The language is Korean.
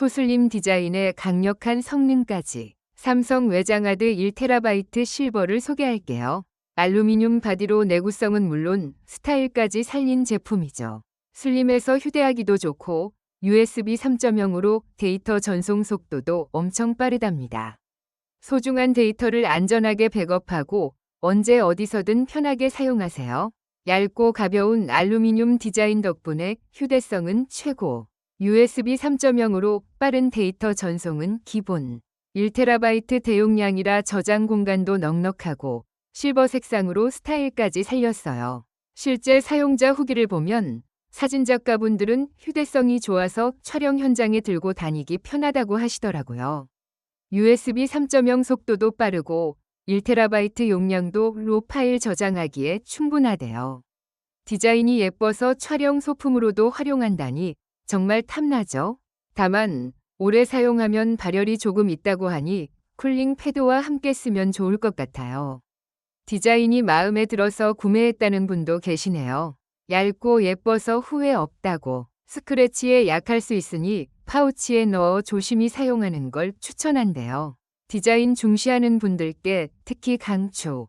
초슬림 디자인의 강력한 성능까지 삼성 외장하드 1TB 실버를 소개할게요. 알루미늄 바디로 내구성은 물론 스타일까지 살린 제품이죠. 슬림해서 휴대하기도 좋고 USB 3.0으로 데이터 전송 속도도 엄청 빠르답니다. 소중한 데이터를 안전하게 백업하고 언제 어디서든 편하게 사용하세요. 얇고 가벼운 알루미늄 디자인 덕분에 휴대성은 최고. USB 3.0으로 빠른 데이터 전송은 기본. 1TB 대용량이라 저장 공간도 넉넉하고 실버 색상으로 스타일까지 살렸어요. 실제 사용자 후기를 보면 사진작가분들은 휴대성이 좋아서 촬영 현장에 들고 다니기 편하다고 하시더라고요. USB 3.0 속도도 빠르고 1TB 용량도 로 파일 저장하기에 충분하대요. 디자인이 예뻐서 촬영 소품으로도 활용한다니 정말 탐나죠? 다만 오래 사용하면 발열이 조금 있다고 하니 쿨링 패드와 함께 쓰면 좋을 것 같아요. 디자인이 마음에 들어서 구매했다는 분도 계시네요. 얇고 예뻐서 후회 없다고 스크래치에 약할 수 있으니 파우치에 넣어 조심히 사용하는 걸 추천한대요. 디자인 중시하는 분들께 특히 강추.